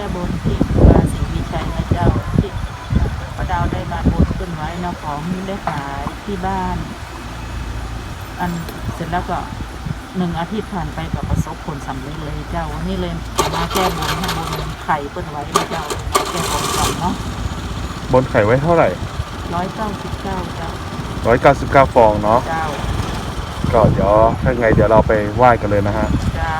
ก้บนที่ครูบาศรีวิชัยนะเจ้าที่พระดาวได้มาบนขึ้นไว้นะของได้ขายที่บ้าน อันเสร็จแล้วก็หนึ่งอาทิตย์ผ่านไปก็ประสบผลสำเร็จเลยเจ้าวันนี้เลยมาแก้บนให้บนไข่เปิ้นไว้นะเจ้าแก้บนก่อนเนาะบนไข่ไว้เท่าไหร่ร้อยเก้าสิบเก้าเจ้าร้อยเก้าสิบเก้าฟองเนาะเจ้าก็เดี๋ยวถ้าไงเดี๋ยวเราไปไหว้กันเลยนะฮะเจ้า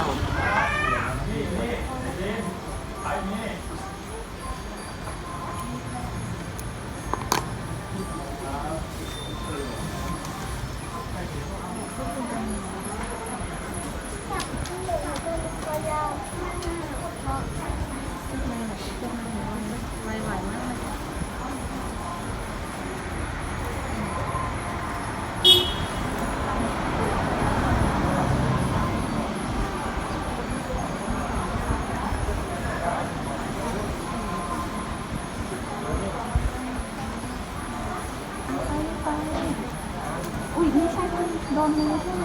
โดนมือใช่ไหม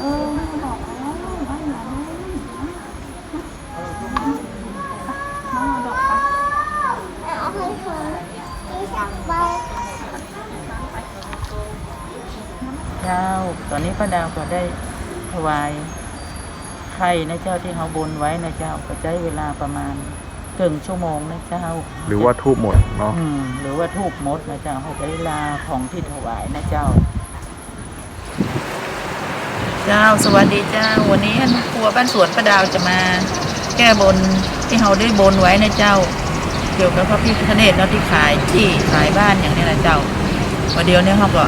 เออแม่บอกแล้วว่าอย่าโดนน้องเอาดอกไปเอาให้เธอที่สั่งไปเจ้าตอนนี้ป้าดาวก็ได้ถวายไข่นะเจ้าที่เขาบนไว้นะเจ้าก็ใช้เวลาประมาณเกิงชั่วโมงนะเจ้าหรือว่าทูบหมดเนาะ อืมหรือว่าทูบมดนะเจ้าเขาใช้เวลาของที่ถวายนะเจ้า เจ้าสวัสดีเจ้า วันนี้ครัวบ้านสวนป้าดาวจะมา แก้บนที่เราได้บนไว้นะเจ้า เกี่ยวกับพระพิฆเนศเนาะที่ขายที่ขายบ้านอย่างนี้นะเจ้าวันเดียวเนี่ยเขาก็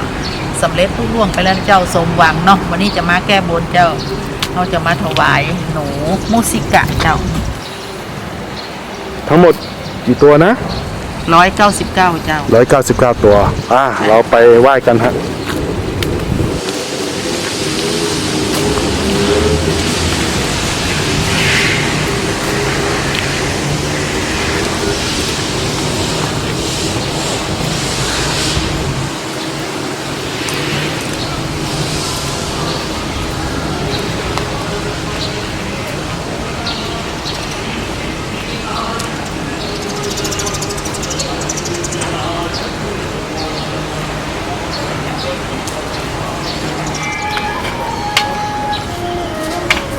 สำเร็จทุกล่วงไปแล้วนะเจ้าสมหวังเนาะวันนี้จะมาแก้บนเจ้าเขาจะมาถวายหนูมูสิกะเจ้า ทั้งหมดกี่ตัวนะร้อยเก้าสิบเก้าเจ้าร้อยเก้าสิบเก้าตัว อะเราไปไหว้กันฮะ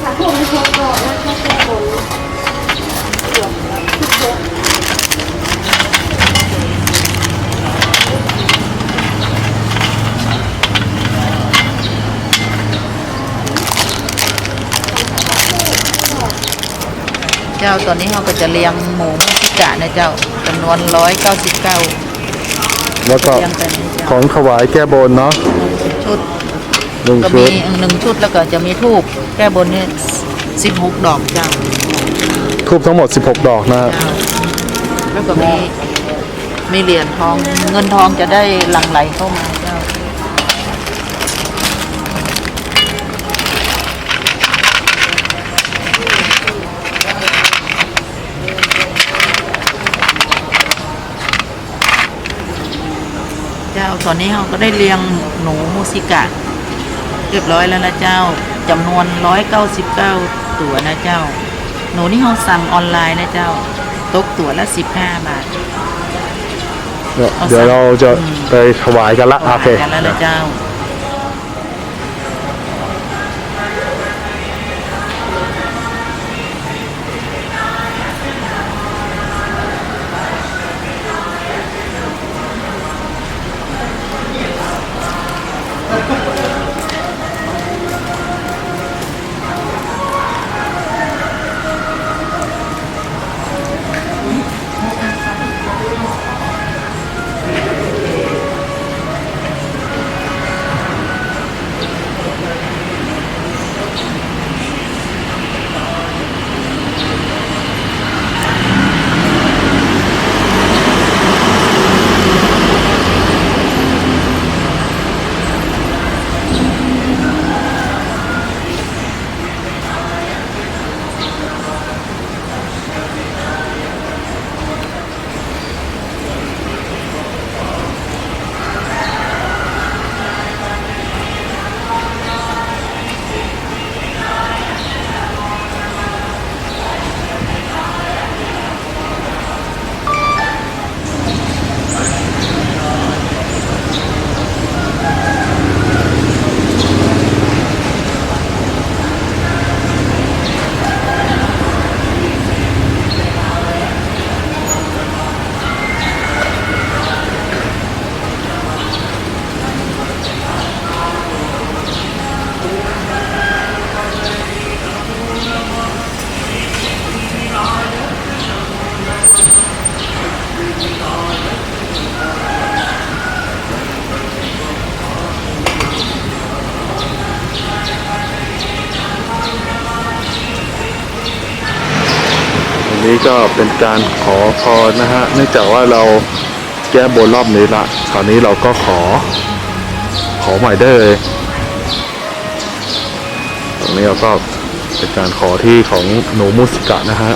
ถ้าผมชอบบอกว่าถ้าแก้บน เจ้าตอนนี้เราก็จะเลี้ยงหมูมูสิกะนะเจ้าจำนวนร้อยเก้าสิบเก้าแล้วก็เลี้ยงกันนะเจ้าของถวายแก้บนเนาะชุดหนึ่งก็ชุมีดหนึ่งชุดแล้วก็จะมีทูบแก้บนเนี่ยสิบหกดอกเจ้าทูบทั้งหมด 16 ดอกนะฮะเจ้าแล้วก็มีมีเหรียญทองเงินทองจะได้หลั่งไหลเข้ามา เจ้าเจ้าตอนนี้เราก็ได้เลี้ยงหนูมูสิกะ เรียบร้อยแล้วนะเจ้าจำนวน 199 ตัวนะเจ้า หนูนี่เราสั่งออนไลน์นะเจ้า ตกตัวละ 15 บาทเนี่ยเอาเดี๋ยวเราจะอืมไปถวายกันละโอเค กันแล้วนะเจ้า นี้ก็เป็นการขอพรนะฮะ เนื่องจากว่าเราแก้บนรอบนี้ละคราวนี้เราก็ขอ ขอใหม่ได้เลยตรงนี้เราก็เป็นการขอที่ของหนูมุสิกะนะฮะ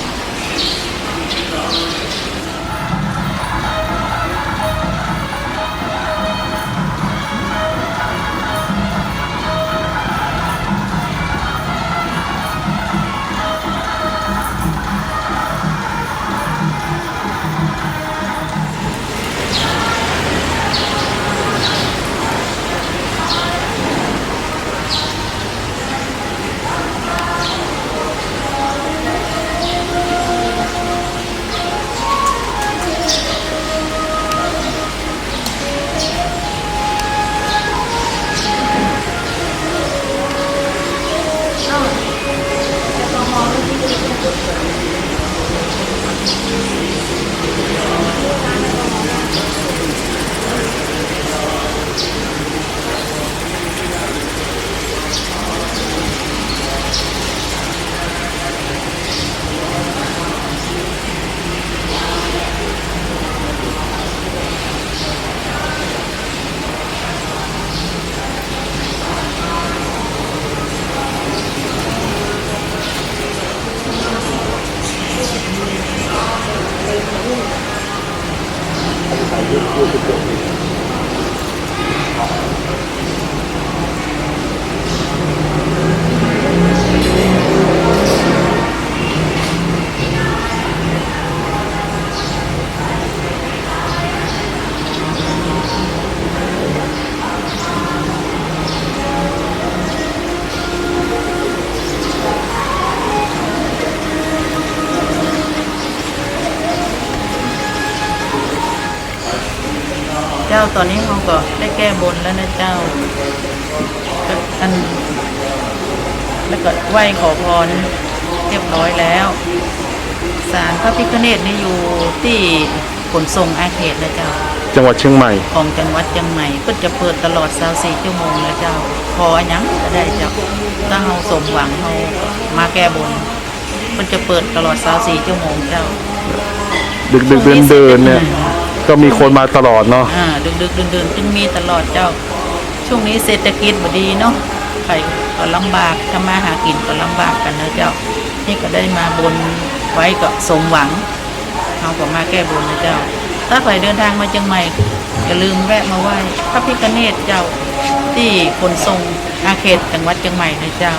ตอนนี้เขาก็ได้แก้บนแล้วนะเจ้าก็อันแล้วก็ไหว้ขอพรเรียบร้อยแล้วศาลพระพิฆเนศนี่อยู่ที่ขนส่งอาเขตนะเจ้า จังหวัดเชียงใหม่ ของจังหวัดเชียงใหม่ก็จะเปิดตลอด24ชั่วโมงนะเจ้า พออันยังก็ได้เจ้าถ้าเราสมหวังเรามาแก้บนก็จะเปิดตลอด24ชั่วโมงเจ้า ดึกดึกเดินเดินๆเนี่ย ก็มีคนมาตลอดเนาะอ่าดึกดึกเดินเดินจึงมีตลอดเจ้า ช่วงนี้เศรษฐกิจบ่ดีเนาะใครก็ลำบากทำมาหากินก็ลำบากกันนะเจ้า นี่ก็ได้มาบนไว้ก็สมหวังเราก็มาแก้บนนะเจ้า ถ้าใครเดินทางมาเชียงใหม่อย่าลืมแวะมาไหว้พระพิฆเนศเจ้าที่ขนส่งอาเขตจังหวัดเชียงใหม่นะเจ้า